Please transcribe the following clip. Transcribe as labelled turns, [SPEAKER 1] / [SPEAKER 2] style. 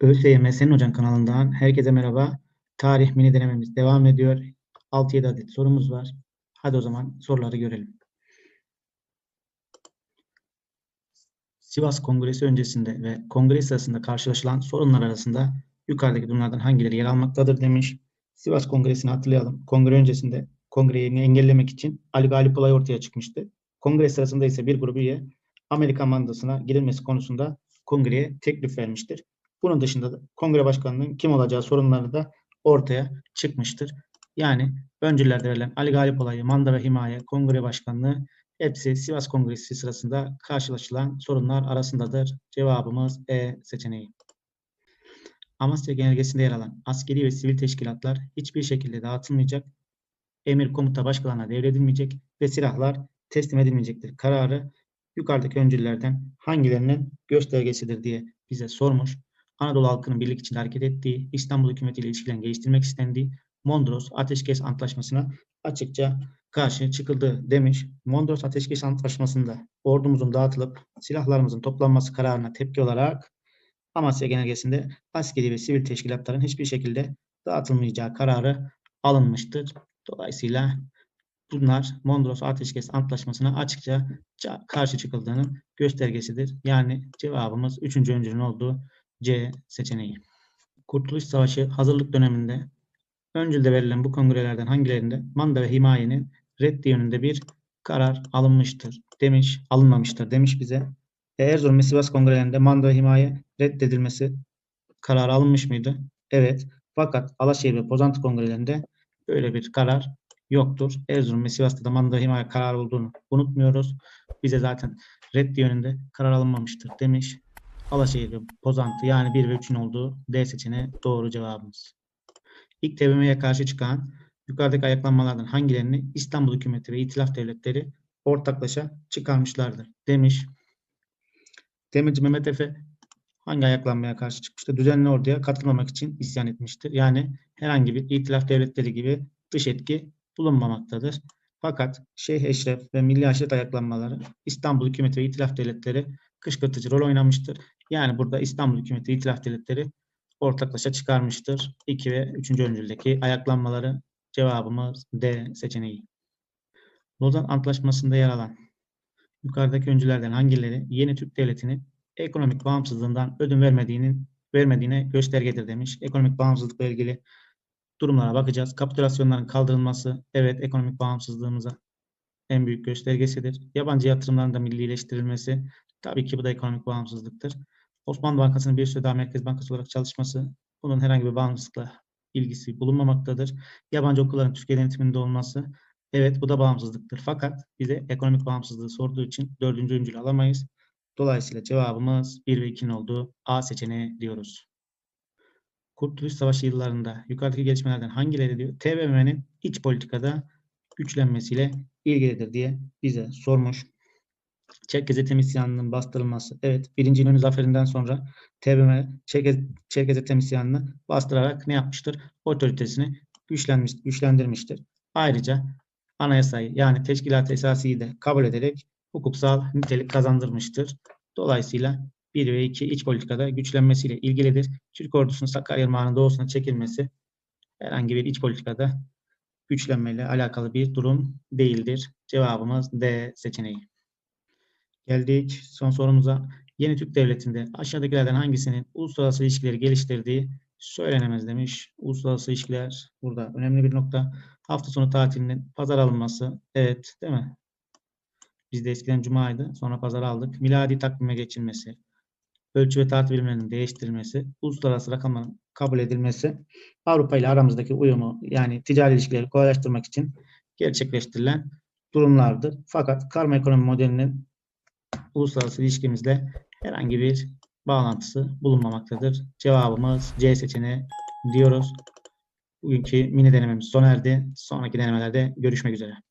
[SPEAKER 1] ÖSYM Senin Hocan kanalından herkese merhaba. Tarih mini denememiz devam ediyor. 6-7 adet sorumuz var. Hadi o zaman soruları görelim. Sivas Kongresi öncesinde ve kongre sırasında karşılaşılan sorunlar arasında yukarıdaki durumlardan hangileri yer almaktadır demiş. Sivas Kongresi'ni hatırlayalım. Kongre öncesinde kongreyi engellemek için Ali Galip olay ortaya çıkmıştı. Kongre sırasında ise bir grup üye Amerikan mandasına girilmesi konusunda kongreye teklif vermiştir. Bunun dışında da kongre başkanının kim olacağı sorunları da ortaya çıkmıştır. Yani öncülerde verilen Ali Galip olayı, manda ve himaye, kongre başkanlığı hepsi Sivas Kongresi sırasında karşılaşılan sorunlar arasındadır. Cevabımız E seçeneği. Amasya Genelgesi'nde yer alan askeri ve sivil teşkilatlar hiçbir şekilde dağıtılmayacak, emir komuta başkalarına devredilmeyecek ve silahlar teslim edilmeyecektir. Kararı yukarıdaki öncüllerden hangilerinin göstergesidir diye bize sormuş. Anadolu halkının birlik içinde hareket ettiği, İstanbul hükümetiyle ilişkilerini geliştirmek istendiği Mondros Ateşkes Antlaşması'na açıkça karşı çıkıldı demiş. Mondros Ateşkes Antlaşması'nda ordumuzun dağıtılıp silahlarımızın toplanması kararına tepki olarak Amasya Genelgesi'nde askeri ve sivil teşkilatların hiçbir şekilde dağıtılmayacağı kararı alınmıştır. Dolayısıyla bunlar Mondros Ateşkes Antlaşması'na açıkça karşı çıkıldığının göstergesidir. Yani cevabımız 3. öncülün olduğu C seçeneği. Kurtuluş Savaşı hazırlık döneminde öncülde verilen bu kongrelerden hangilerinde manda ve himayenin reddi yönünde bir karar alınmıştır demiş, alınmamıştır demiş bize. E, Erzurum ve Sivas kongrelerinde manda ve himaye reddedilmesi kararı alınmış mıydı? Evet. Fakat Alaşehir ve Pozantı kongrelerinde böyle bir karar yoktur. Erzurum ve Sivas'ta da manda himaye kararı olduğunu unutmuyoruz. Bize zaten reddi yönünde karar alınmamıştır demiş. Alaşehir ve Pozantı yani 1 ve 3'ün olduğu D seçeneği doğru cevabımız. İlk TBMM'ye karşı çıkan yukarıdaki ayaklanmalardan hangilerini İstanbul hükümeti ve itilaf devletleri ortaklaşa çıkarmışlardır demiş. Demirci Mehmet Efe hangi ayaklanmaya karşı çıkmıştır? Düzenli orduya katılmamak için isyan etmiştir. Yani herhangi bir itilaf devletleri gibi dış etki bulunmamaktadır. Fakat Şeyh Eşref ve Milli Aşiret ayaklanmaları İstanbul hükümeti ve itilaf devletleri kışkırtıcı rol oynamıştır. Yani burada İstanbul hükümeti itilaf devletleri ortaklaşa çıkarmıştır. 2 ve 3. öncüldeki ayaklanmaları cevabımız D seçeneği. Lozan Antlaşması'nda yer alan yukarıdaki öncülerden hangileri yeni Türk Devleti'ni ekonomik bağımsızlığından ödün vermediğinin vermediğine göstergedir demiş. Ekonomik bağımsızlıkla ilgili durumlara bakacağız. Kapitülasyonların kaldırılması evet ekonomik bağımsızlığımıza en büyük göstergesidir. Yabancı yatırımların da millileştirilmesi tabii ki bu da ekonomik bağımsızlıktır. Osmanlı Bankası'nın bir süre daha Merkez Bankası olarak çalışması bunun herhangi bir bağımsızlıkla ilgisi bulunmamaktadır. Yabancı okulların Türkiye denetiminde olması evet bu da bağımsızlıktır. Fakat bize ekonomik bağımsızlığı sorduğu için dördüncü öncülü alamayız. Dolayısıyla cevabımız 1 ve 2'nin olduğu A seçeneği diyoruz. Kurtuluş Savaşı yıllarında yukarıdaki gelişmelerden hangileri diyor? TBMM'nin iç politikada güçlenmesiyle ilgilidir diye bize sormuş. Çerkez Etem isyanının bastırılması. Evet, birinci İnönü zaferinden sonra TBMM Çerkez, Çerkez Etem isyanını bastırarak ne yapmıştır? Otoritesini güçlenmiş, güçlendirmiştir. Ayrıca anayasayı yani teşkilat esasiyi de kabul ederek hukuksal nitelik kazandırmıştır. Dolayısıyla 1 ve 2 iç politikada güçlenmesiyle ilgilidir. Türk ordusunun Sakarya Irmağı'nın doğusuna çekilmesi herhangi bir iç politikada güçlenmeyle alakalı bir durum değildir. Cevabımız D seçeneği. Geldik son sorumuza. Yeni Türk Devleti'nde aşağıdakilerden hangisinin uluslararası ilişkileri geliştirdiği söylenemez demiş. Uluslararası ilişkiler burada önemli bir nokta. Hafta sonu tatilinin pazar alınması. Evet değil mi? Bizde eskiden cumaydı. Sonra pazar aldık. Miladi takvime geçilmesi. Ölçü ve tartı bilimlerinin değiştirilmesi. Uluslararası rakamların kabul edilmesi. Avrupa ile aramızdaki uyumu yani ticari ilişkileri kolaylaştırmak için gerçekleştirilen durumlardır. Fakat karma ekonomi modelinin uluslararası ilişkimizle herhangi bir bağlantısı bulunmamaktadır. Cevabımız C seçeneği diyoruz. Bugünkü mini denememiz sona erdi. Sonraki denemelerde görüşmek üzere.